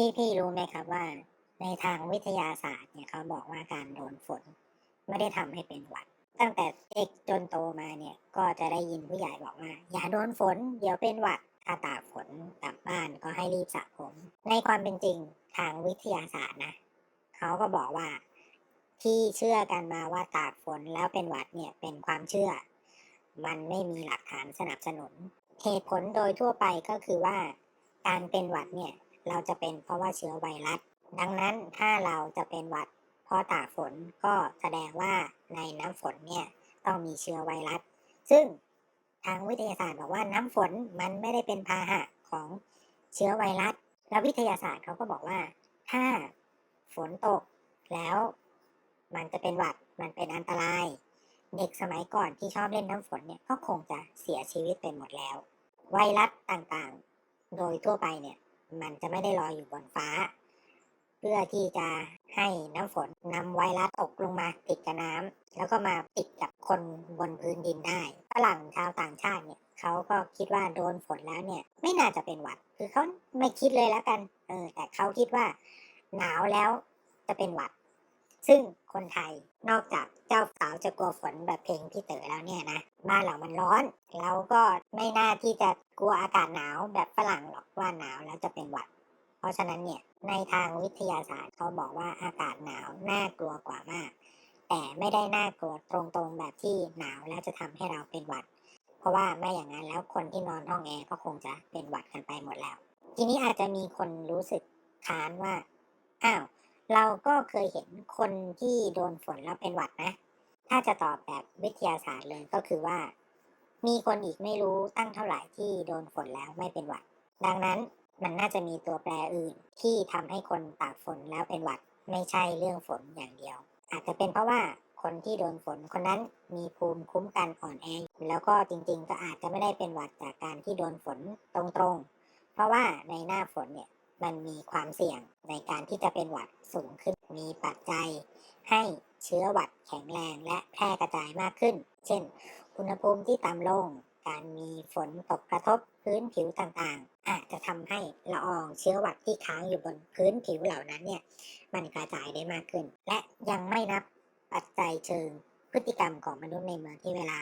พี่พี่รู้ไหมครับว่า ในทางวิทยาศาสตร์เนี่ยเขาบอกว่าการโดนฝน ไม่ได้ทำให้เป็นหวัด ตั้งแต่เด็กจนโตมาเนี่ยก็จะได้ยินผู้ใหญ่บอกว่า อย่าโดนฝน เดี๋ยวเป็นหวัดถ้าตากฝนกลับบ้านก็ให้รีบสระผม ในความเป็นจริงทางวิทยาศาสตร์นะเขาก็บอกว่าที่เชื่อกันมาว่าตากฝนแล้วเป็นหวัดเนี่ยเป็นความเชื่อ มันไม่มีหลักฐานสนับสนุน เหตุผลโดยทั่วไปก็คือว่า การเป็นหวัดเนี่ย เราจะเป็นเพราะว่าเชื้อไวรัส ดังนั้นถ้าเราจะเป็นหวัดเพราะตากฝนก็แสดงว่าในน้ำฝนเนี่ยต้องมีเชื้อไวรัส ซึ่งทางวิทยาศาสตร์บอกว่าน้ำฝนมันไม่ได้เป็นพาหะของเชื้อไวรัส แล้ววิทยาศาสตร์เขาก็บอกว่า ถ้าฝนตกแล้วมันจะเป็นหวัดมันเป็นอันตราย เด็กสมัยก่อนที่ชอบเล่นน้ำฝนเนี่ยก็คงจะเสียชีวิตไปหมดแล้ว ไวรัสต่างๆ โดยทั่วไปเนี่ย มันจะไม่ได้ลอยอยู่บนฟ้า เพื่อที่จะให้น้ำฝนนำไวรัสตกลงมาติดกับน้ำแล้วก็มาติดกับคนบนพื้นดินได้ฝรั่งชาวต่างชาติเนี่ยเขาก็คิดว่าโดนฝนแล้วเนี่ย ไม่น่าจะเป็นหวัด คือเขาไม่คิดเลยแล้วกัน เออ แต่เขาคิดว่า หนาวแล้วจะเป็นหวัด ซึ่งคนไทยนอกจากเจ้าสาวจะกลัวฝนแบบเพลงพี่เต๋อแล้วเนี่ยนะบ้านเรามันร้อน เราก็ไม่น่าที่จะกลัวอากาศหนาวแบบฝรั่งหรอกว่าหนาวแล้วจะเป็นหวัด เพราะฉะนั้นเนี่ยในทางวิทยาศาสตร์เขาบอกว่าอากาศหนาวน่ากลัวกว่ามาก แต่ไม่ได้น่ากลัวตรงๆแบบที่หนาวแล้วจะทำให้เราเป็นหวัด เพราะว่าไม่อย่างนั้นแล้วคนที่นอนห้องแอร์ก็คงจะเป็นหวัดกันไปหมดแล้ว ทีนี้อาจจะมีคนรู้สึกค้านว่าอ้าว เราก็เคยเห็นคนที่โดนฝนแล้วเป็นหวัดนะ ถ้าจะตอบแบบวิทยาศาสตร์เลยก็คือว่า มีคนอีกไม่รู้ตั้งเท่าไหร่ที่โดนฝนแล้วไม่เป็นหวัด ดังนั้นมันน่าจะมีตัวแปรอื่นที่ทำให้คนตากฝนแล้วเป็นหวัด ไม่ใช่เรื่องฝนอย่างเดียว อาจจะเป็นเพราะว่าคนที่โดนฝนคนนั้นมีภูมิคุ้มกันอ่อนแอแล้วก็จริงๆ ก็อาจจะไม่ได้เป็นหวัดจากการที่โดนฝนตรงๆ เพราะว่าในหน้าฝนเนี่ย มันมีความเสี่ยงในการที่จะเป็นหวัดสูงขึ้น มีปัจจัย ให้เชื้อหวัดแข็งแรงและแพร่กระจายมากขึ้น เช่น อุณหภูมิที่ต่ำลง การมีฝนตกกระทบพื้นผิวต่างๆ อาจจะทำให้ละอองเชื้อหวัดที่ค้างอยู่บนพื้นผิวเหล่านั้นเนี่ย มันกระจายได้มากขึ้น และยังไม่นับปัจจัยเชิงพฤติกรรมของมนุษย์ในเมืองที่เวลา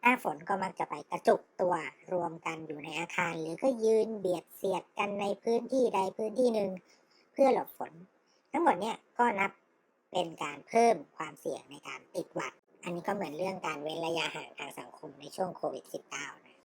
หน้าฝนก็มักจะไปกระจุกตัวรวมกันอยู่ในอาคาร หรือก็ยืนเบียดเสียดกันในพื้นที่ใดพื้นที่หนึ่งเพื่อหลบฝน ทั้งหมดเนี่ยก็นับเป็นการเพิ่มความเสี่ยงในการติดหวัด อันนี้ก็เหมือนเรื่องการเว้นระยะห่างทางสังคมในช่วงโควิด -19 นะ